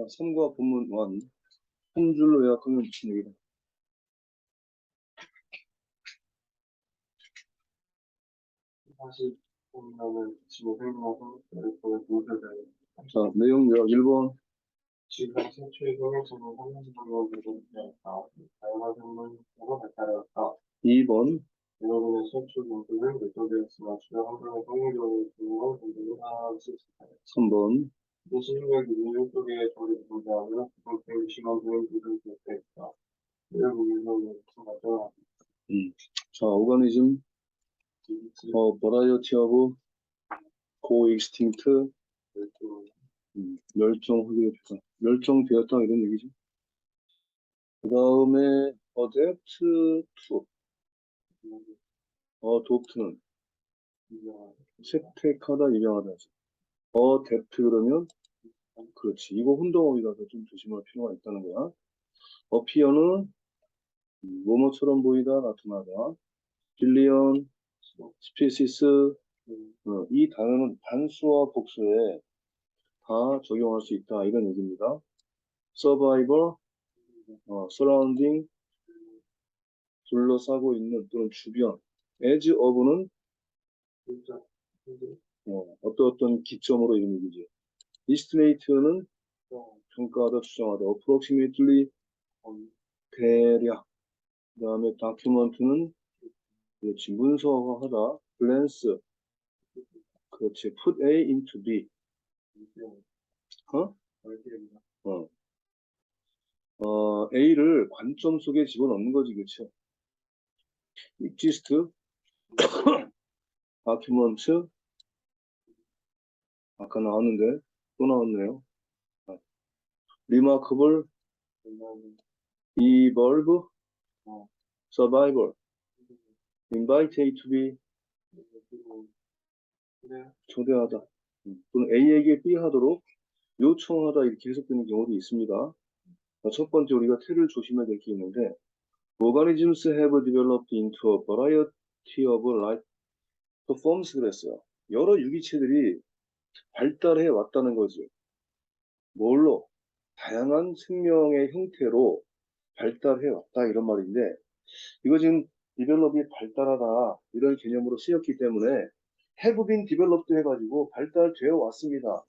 자, 3과 본문 1. 한 줄로 요약하면 무슨 얘기다? 자, 내용 요약 1번. 지금 최초의 경영진은 상상적으로 되었다. 다양한 생물으로 발달하였다. 2번. 여러분의 최초 공부는 결정되었으나 주요 한 분의 성공적으로 중요한 공부를 하나씩 시작하였다. 3번. 20세기 민족 속의 조리를 존재하며 그렇게 부인 부를 결정했다. 이를 보면서 무슨 발전하고 자, 오가니즘, 어, 버라이어티 오브 코익스팅트, 음, 멸종하게 멸종되었다 이런 얘기죠. 그 다음에 어댑트 투, 어도프트는. 채택하다, 입양하다. 어댑트 그러면 그렇지. 이거 혼동어이라서 좀 조심할 필요가 있다는 거야. 어피어는 음, 뭐뭐처럼 보이다, 나타나다. 빌리언, 스피시스, 어, 이 단어는 단수와 복수에 다 적용할 수 있다. 이런 얘기입니다. survivor, 어, surrounding, 둘러싸고 있는 또는 주변. edge of는 어, 어떤 어떤 기점으로 이런 얘기 죠. estimate는 평가하다, 추정하다. approximately, 대략. 그 다음에 document는 그렇지, 문서화하다. glance, 그렇지, put A into B. 어? 어. 어, A를 관점 속에 집어넣는 거지, 그쵸? exist, document, 아까 나왔는데, 또 나왔네요. 아, 어. survival, invite A to be, 초대하다. 음, 또는 A에게 B 하도록 요청하다 이렇게 해석되는 경우도 있습니다. 자, 첫 번째 우리가 틀을 조심해야 될 게 있는데 organisms have developed into a variety of life forms 그랬어요. 여러 유기체들이 발달해 왔다는 거죠. 뭘로? 다양한 생명의 형태로 발달해 왔다 이런 말인데 이거 지금 develop이 발달하다 이런 개념으로 쓰였기 때문에 been developed 해가지고 발달되어 왔습니다.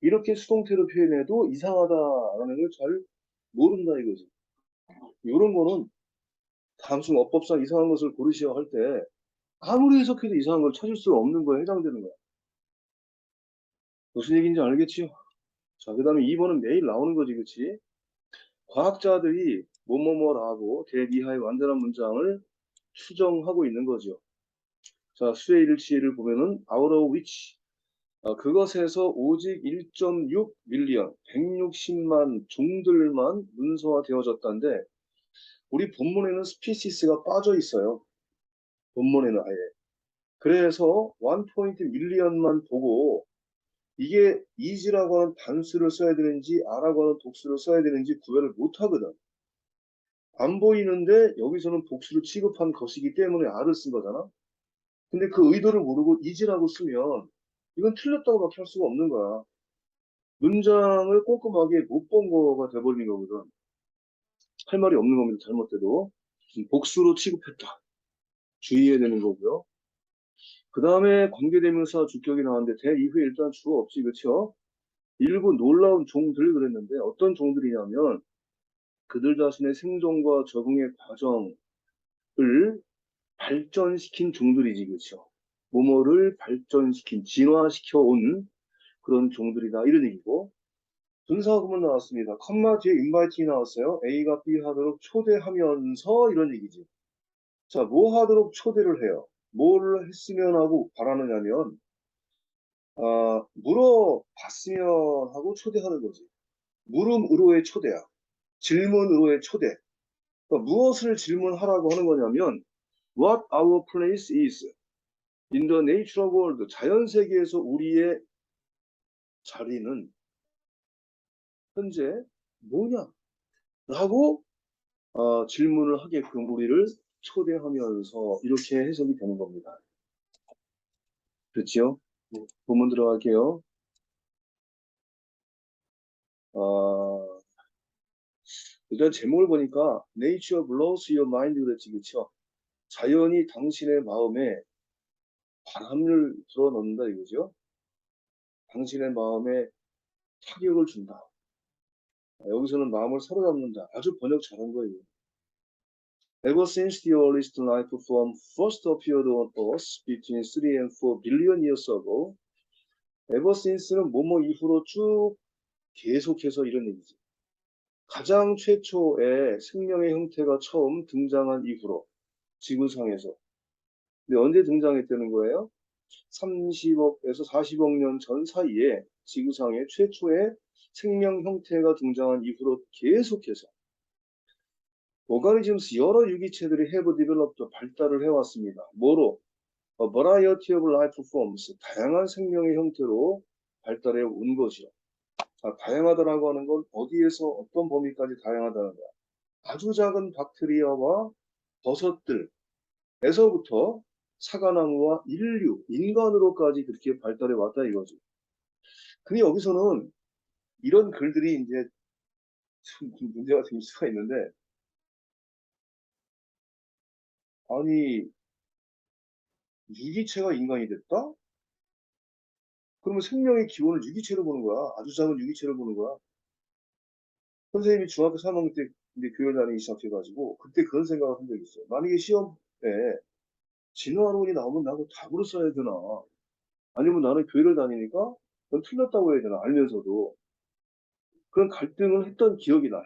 이렇게 수동태로 표현해도 이상하다라는 걸 잘 모른다 이거지. 이런 거는 단순 어법상 이상한 것을 고르시어 할 때 아무리 해석해도 이상한 걸 찾을 수 없는 거에 해당되는 거야. 무슨 얘기인지 알겠지요? 자, 그 다음에 2번은 매일 나오는 거지, 그치? 과학자들이 뭐뭐뭐라고 대미하의 완전한 문장을 추정하고 있는 거죠. 자, 수의 일치를 보면은 out of which 아, 그것에서 오직 1.6 밀리언, 160만 종들만 문서화 되어졌다는데 우리 본문에는 스피시스가 빠져 있어요. 본문에는 아예. 그래서 1포인트 밀리언만 보고 이게 is라고 하는 단수를 써야 되는지 r라고 하는 독수를 써야 되는지 구별을 못 하거든. 안 보이는데 여기서는 복수를 취급한 것이기 때문에 r을 쓴 거잖아. 근데 그 의도를 모르고 is라고 쓰면 이건 틀렸다고밖에 할 수가 없는 거야. 문장을 꼼꼼하게 못 본 거가 돼버린 거거든. 할 말이 없는 겁니다. 잘못돼도. 복수로 취급했다. 주의해야 되는 거고요. 그 다음에 관계대명사 주격이 나왔는데 대 이후에 일단 주어 없지 그쵸? 일부 놀라운 종들 그랬는데 어떤 종들이냐면 그들 자신의 생존과 적응의 과정을 발전시킨 종들이지 그쵸? 모모를 발전시킨 진화시켜 온 그런 종들이다 이런 얘기고 분사구문 나왔습니다. 컴마 뒤에 인바이팅이 나왔어요. A가 B 하도록 초대하면서 이런 얘기지. 자, 뭐 하도록 초대를 해요? 뭘 했으면 하고 바라느냐면, 아, 물어봤으면 하고 초대하는 거지. 물음으로의 초대야. 질문으로의 초대. 그러니까 무엇을 질문하라고 하는 거냐면, what our place is in the natural world. 자연 세계에서 우리의 자리는 현재 뭐냐? 라고 어, 질문을 하게끔 우리를 초대하면서 이렇게 해석이 되는 겁니다. 그렇지요? 본문 들어갈게요. 어, 일단 제목을 보니까 Nature blows your mind 그랬지, 그쵸? 자연이 당신의 마음에 바람을 불어넣는다 이거죠. 당신의 마음에 타격을 준다. 여기서는 마음을 사로잡는다. 아주 번역 잘한 거예요. Ever since the earliest life form first appeared on Earth between 3 and 4 billion years ago, ever since는 뭐뭐 이후로 쭉 계속해서 이런 얘기지. 가장 최초의 생명의 형태가 처음 등장한 이후로 지구상에서. 근데 언제 등장했다는 거예요? 30억에서 40억 년 전 사이에 지구상의 최초의 생명 형태가 등장한 이후로 계속해서 오가니즘스 여러 유기체들이 have developed 발달을 해왔습니다. 뭐로? A variety of life forms 다양한 생명의 형태로 발달해 온 것이요. 자, 다양하다라고 하는 건 어디에서 어떤 범위까지 다양하다는 거야. 아주 작은 박테리아와 버섯들에서부터 사과나무와 인류, 인간으로까지 그렇게 발달해 왔다 이거죠. 근데 여기서는 이런 글들이 이제 좀 문제가 될 수가 있는데, 아니, 유기체가 인간이 됐다? 그러면 생명의 기원을 유기체로 보는 거야. 아주 작은 유기체로 보는 거야. 선생님이 중학교 3학년 때 이제 교회를 다니기 시작해가지고, 그때 그런 생각을 한 적이 있어요. 만약에 시험 때 진화론이 나오면 나도 답으로 써야 되나? 아니면 나는 교회를 다니니까 넌 틀렸다고 해야 되나? 알면서도. 그런 갈등을 했던 기억이 나요.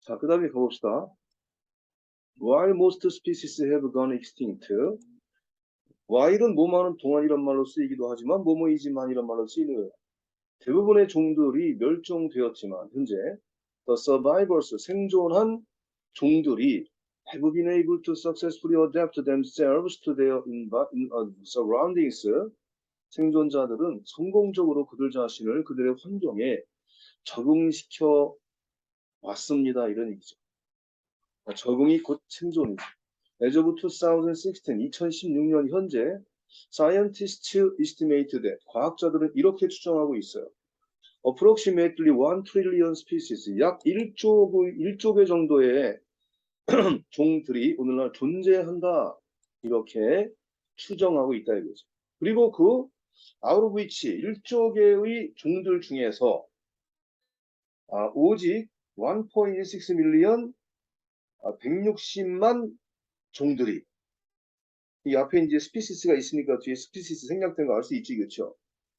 자, 그 다음에 가봅시다. While most species have gone extinct, while은 뭐뭐하는 동안이란 말로 쓰이기도 하지만 뭐뭐이지만이란 말로 쓰이는 거예요. 대부분의 종들이 멸종되었지만 현재 the survivors 생존한 종들이 have been able to successfully adapt themselves to their uh, surroundings. 생존자들은 성공적으로 그들 자신을 그들의 환경에 적응시켜 왔습니다. 이런 얘기죠. 적응이 곧 생존이죠. As of 2016, 2016년 현재 scientists estimate that 과학자들은 이렇게 추정하고 있어요. approximately 1 trillion species, 약 1조, 1조 개 정도의 종들이 오늘날 존재한다. 이렇게 추정하고 있다 이거죠. 그리고 그 of which 1조 개의 종들 중에서 아, 오직 1.16 밀리언 160만 종들이 이 앞에 이제 스피시스가 있으니까 뒤에 스피시스 생략된 거 알 수 있지 그렇죠?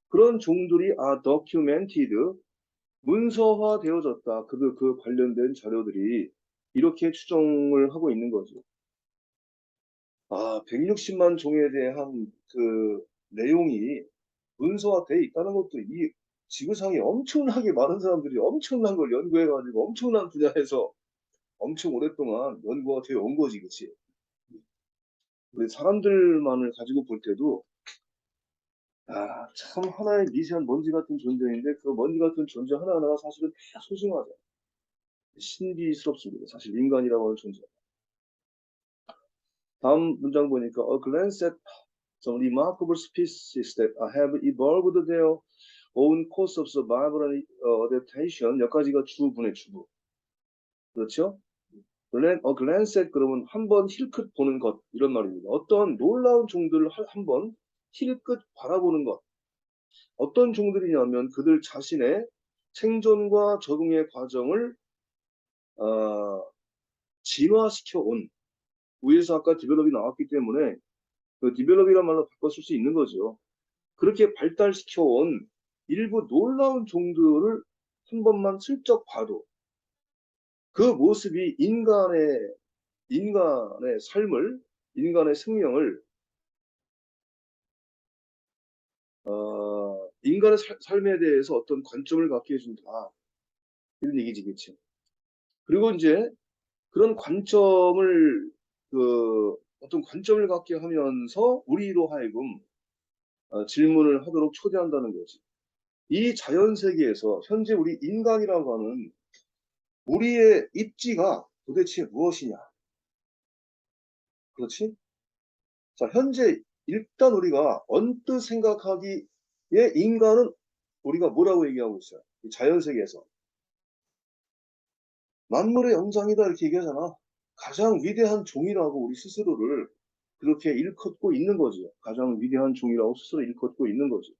그런 종들이 아 documented 문서화 되어졌다. 그, 그 관련된 자료들이 이렇게 추정을 하고 있는 거죠. 아, 160만 종에 대한 그 내용이 문서화되어 있다는 것도 이 지구상에 엄청나게 많은 사람들이 엄청난 걸 연구해가지고 엄청난 분야에서 엄청 오랫동안 연구가 되어 온 거지, 그치? 우리 사람들만을 가지고 볼 때도 아, 참 하나의 미세한 먼지 같은 존재인데 그 먼지 같은 존재 하나하나가 사실은 다 소중하죠. 신비스럽습니다. 사실 인간이라고 하는 존재. 다음 문장 보니까 a glance at some remarkable species that have evolved their own course of survival and adaptation 여기까지가 주분의 주부. 그렇죠? 글랜, 어, 글랜스 앳 그러면 한번 힐끗 보는 것 이런 말입니다. 어떤 놀라운 종들을 하- 한번 힐끗 바라보는 것. 어떤 종들이냐면 그들 자신의 생존과 적응의 과정을 어, 진화시켜 온 위에서 아까 디벨롭이 나왔기 때문에 그 디벨롭이란 말로 쓸수 있는 거죠. 그렇게 발달시켜 온 일부 놀라운 종들을 한 번만 슬쩍 봐도 그 모습이 인간의 인간의 삶을 인간의 생명을 어, 인간의 살- 삶에 대해서 어떤 관점을 갖게 해준다. 이런 얘기지 그치 그리고 이제 그런 관점을 그 어떤 관점을 갖게 하면서 우리로 하여금 어, 질문을 하도록 초대한다는 거지. 이 자연 세계에서 현재 우리 인간이라고 하는 우리의 입지가 도대체 무엇이냐? 그렇지? 자, 현재 일단 우리가 언뜻 생각하기에 인간은 우리가 뭐라고 얘기하고 있어요? 이 자연 세계에서 만물의 영장이다 이렇게 얘기하잖아. 가장 위대한 종이라고 우리 스스로를 그렇게 일컫고 있는 거죠. 가장 위대한 종이라고 스스로 일컫고 있는 거죠.